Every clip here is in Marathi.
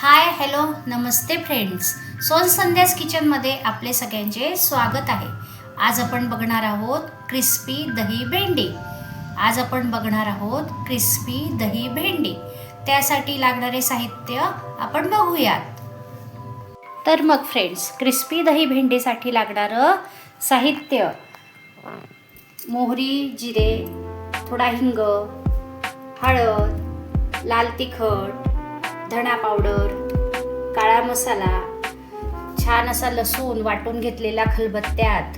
हाय हॅलो नमस्ते फ्रेंड्स. सोन संध्यास किचनमध्ये आपले सगळ्यांचे स्वागत आहे. आज आपण बघणार आहोत क्रिस्पी दही भेंडी. आज आपण बघणार आहोत क्रिस्पी दही भेंडी. त्यासाठी लागणारे साहित्य आपण बघूयात. तर मग फ्रेंड्स क्रिस्पी दही भेंडीसाठी लागणारं साहित्य. मोहरी जिरे थोडा हिंग हळद लाल तिखट धणा पावडर काळा मसाला छान असा लसूण वाटून घेतलेला खलबत्त्यात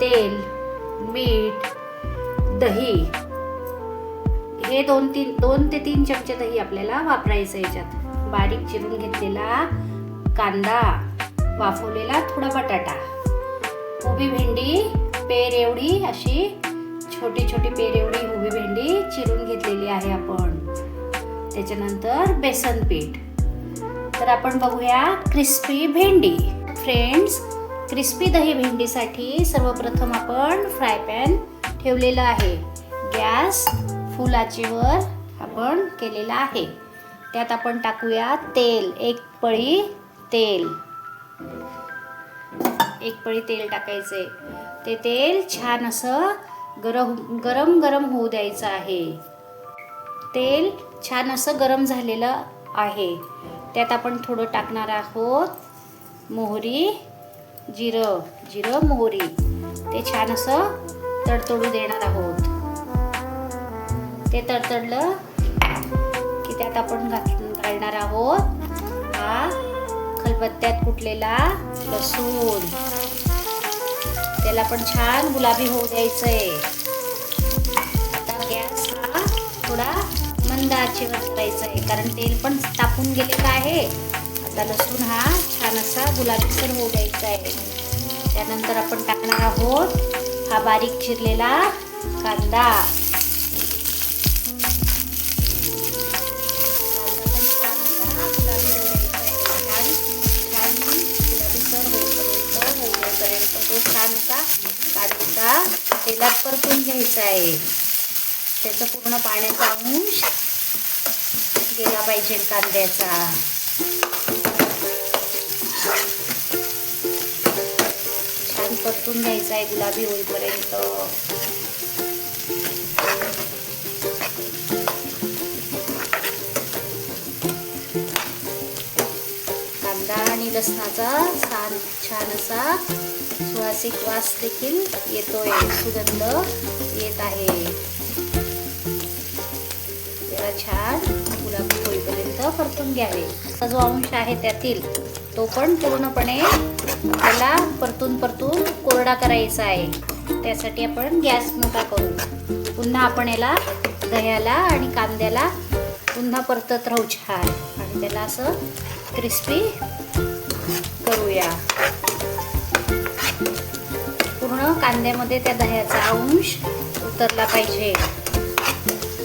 तेल मीठ दही. हे दोन तीन दोन ते तीन चमचे दही आपल्याला वापरायचं याच्यात. बारीक चिरून घेतलेला कांदा वाफवलेला थोडा बटाटा. उभी भेंडी पेर एवढी अशी छोटी छोटी पेर एवढी उभी भेंडी चिरून घेतलेली आहे आपण. त्याच्यानंतर बेसन पीठ. तर आपण बघूया क्रिस्पी भेंडी. फ्रेंड्स क्रिस्पी दही भेंडीसाठी सर्वप्रथम आपण फ्राय पॅन ठेवलेलं आहे. गॅस फुल आचेवर आपण केलेला आहे. त्यात आपण टाकूया तेल एक पळी तेल. एक पळी तेल टाकायचे. ते तेल छान असं गरम गरम गरम होऊ द्यायचं आहे. तेल छान असं गरम झालेलं आहे. त्यात आपण थोडं टाकणार आहोत मोहरी जिरं जिरं मोहरी. ते छान असं तडतडू देणार आहोत. ते तडतडलं की त्यात आपण घालणार आहोत हा खलबत्त्यात कुटलेला लसूण. त्याला पण छान गुलाबी होऊ द्यायचंय. आता गॅस हा थोडा मंद आचेवर करायचा आहे कारण तेल पण तापून गेलेलं आहे. आता लसूण हा छान असा गुलाबीसर होऊ द्यायचा आहे. त्यानंतर आपण टाकणार आहोत हा बारीक चिरलेला कांदा. कांदा छान होऊ तो छान असा तेलात परतून घ्यायचा आहे त्याचं पूर्ण पाण्याचा अंश केला पाहिजे कांद्याचा. छान परतून घ्यायचा आहे गुलाबी होईपर्यंत. कांदा आणि लसणाचा छान छान असा सुवासिक वास देखील येतोय. सुगंध येत आहे. त्याला छान परतून घ्यावे. जो अंश आहे त्यातील तो पण पूर्णपणे त्याला परतून परतून कोरडा करायचा आहे. त्यासाठी आपण गॅस मोठा करू. पुन्हा आपण याला दह्याला आणि कांद्याला पुन्हा परतत राहू छान. आणि त्याला असं क्रिस्पी करूया. पूर्ण कांद्यामध्ये त्या दह्याचा अंश उतरला पाहिजे.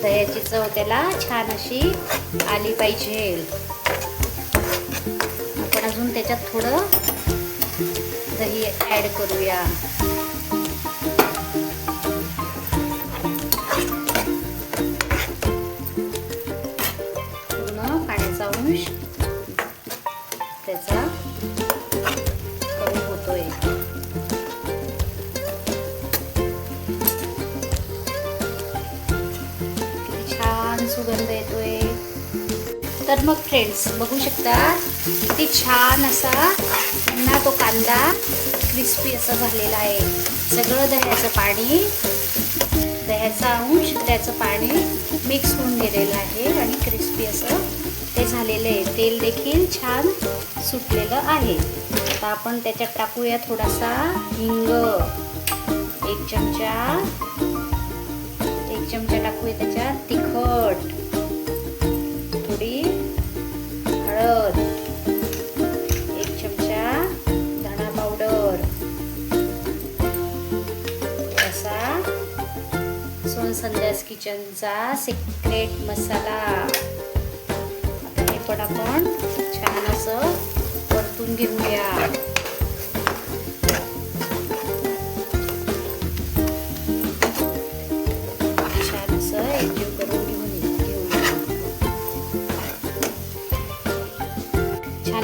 दह्याची चव त्याला छान अशी आली पाहिजे. आपण अजून त्याच्यात थोडं दही ॲड करूया. तर मग फ्रेंड्स बघू शकता किती छान असा पुन्हा तो कांदा क्रिस्पी असा झालेला आहे. सगळं दह्याचं पाणी दह्याचा अंश त्याचं पाणी मिक्स होऊन गेलेलं आहे आणि क्रिस्पी असं ते झालेलं आहे. तेल देखील छान सुटलेलं आहे. आता आपण त्याच्यात टाकूया थोडासा हिंग. एक चमचा एक चमचा टाकूया त्याच्यात तिखट. थोडी हळद एक चमचा धणा पावडर असा सोन संध्यास किचनचा सिक्रेट मसाला. आता हे पण आपण छान असं परतून घेऊया.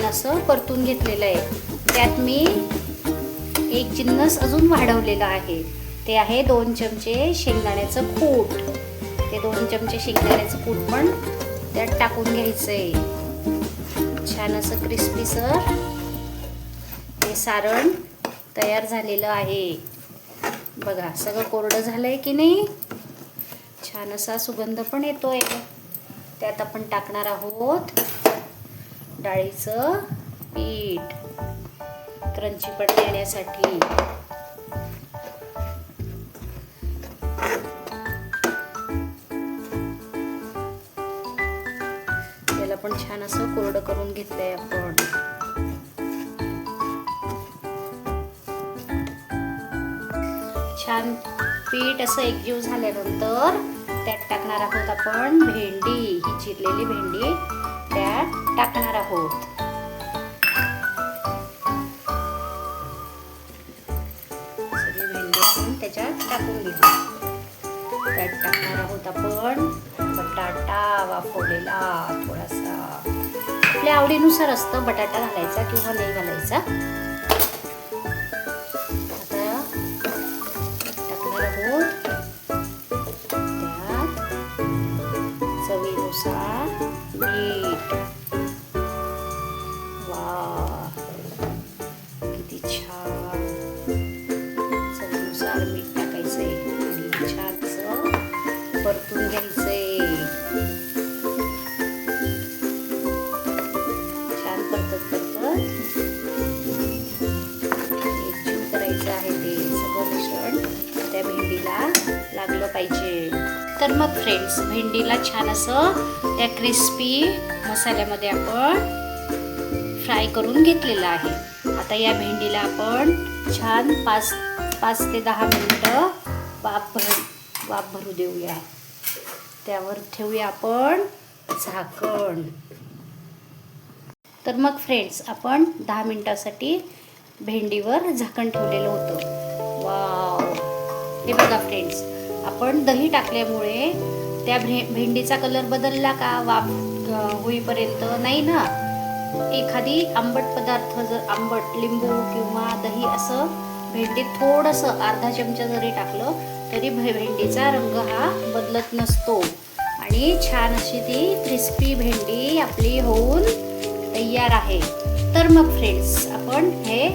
असं परतून घेतलेलं आहे. त्यात मी एक जिन्नस अजून वाढवलेला आहे. ते आहे दोन चमचे शेंगदाण्याचं कूट. ते दोन चमचे शेंगदाण्याचं कूट पण त्यात टाकून घ्यायचं आहे छान असं क्रिस्पी सर हे सारण तयार झालेलं आहे. बघा सगळं कोरडं झालंय की नाही? छान असा सुगंध पण येतोय. त्यात आपण टाकणार आहोत डाळीचं पीठ. क्रंचीपट देण्यासाठी त्याला पण छान असं कोरडं करून घेतलंय आपण. छान पीठ असं एकजीव झाल्यानंतर त्यात टाकणार आहोत आपण भेंडी ही चिरलेली भेंडी. त्यात टाकणार आहोत. सगळी भेंडी आपण त्याच्यात टाकून घेऊ. त्यात टाकणार आहोत आपण बटाटा वाफवलेला थोडासा. आपल्या आवडीनुसार असतं बटाटा घालायचा किंवा नाही घालायचा. मीठ तर मग फ्रेंड्स भेंडीला छान असं त्या क्रिस्पी मसाल्यामध्ये आपण फ्राय करून घेतलेलं आहे. आता या भेंडीला आपण छान पाच पाच ते दहा मिनटं वाफ भर वाफ भरू देऊया. त्यावर ठेवूया आपण झाकण. तर मग फ्रेंड्स आपण दहा मिनटासाठी भेंडीवर झाकण ठेवलेलं होतं. वाव हे बघा फ्रेंड्स आपण दही टाकल्यामुळे त्या भे भेंडीचा कलर बदलला का? वाफ होईपर्यंत नाही ना? एखादी आंबट पदार्थ जर आंबट लिंबू किंवा दही असं भेंडीत थोडंसं अर्धा चमचा जरी टाकलं तरी भेंडीचा रंग हा बदलत नसतो. आणि छान अशी ती क्रिस्पी भेंडी आपली होऊन तयार आहे. तर मग फ्रेंड्स आपण हे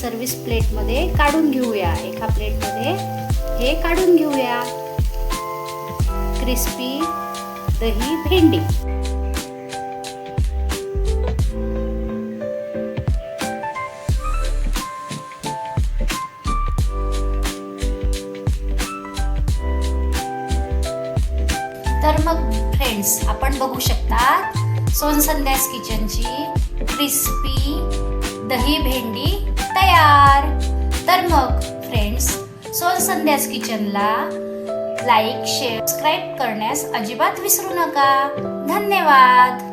सर्विस प्लेटमध्ये काढून घेऊया. एका प्लेटमध्ये हे काढून घेऊया. क्रिस्पी दही भेंडी. तर मग फ्रेंड्स आपण बघू शकता सोनसंध्यास किचनची क्रिस्पी दही भेंडी तयार. तर मग फ्रेंड्स सोनसंध्यास किचनला लाईक शेअर सबस्क्राईब करण्यास अजिबात विसरू नका. धन्यवाद.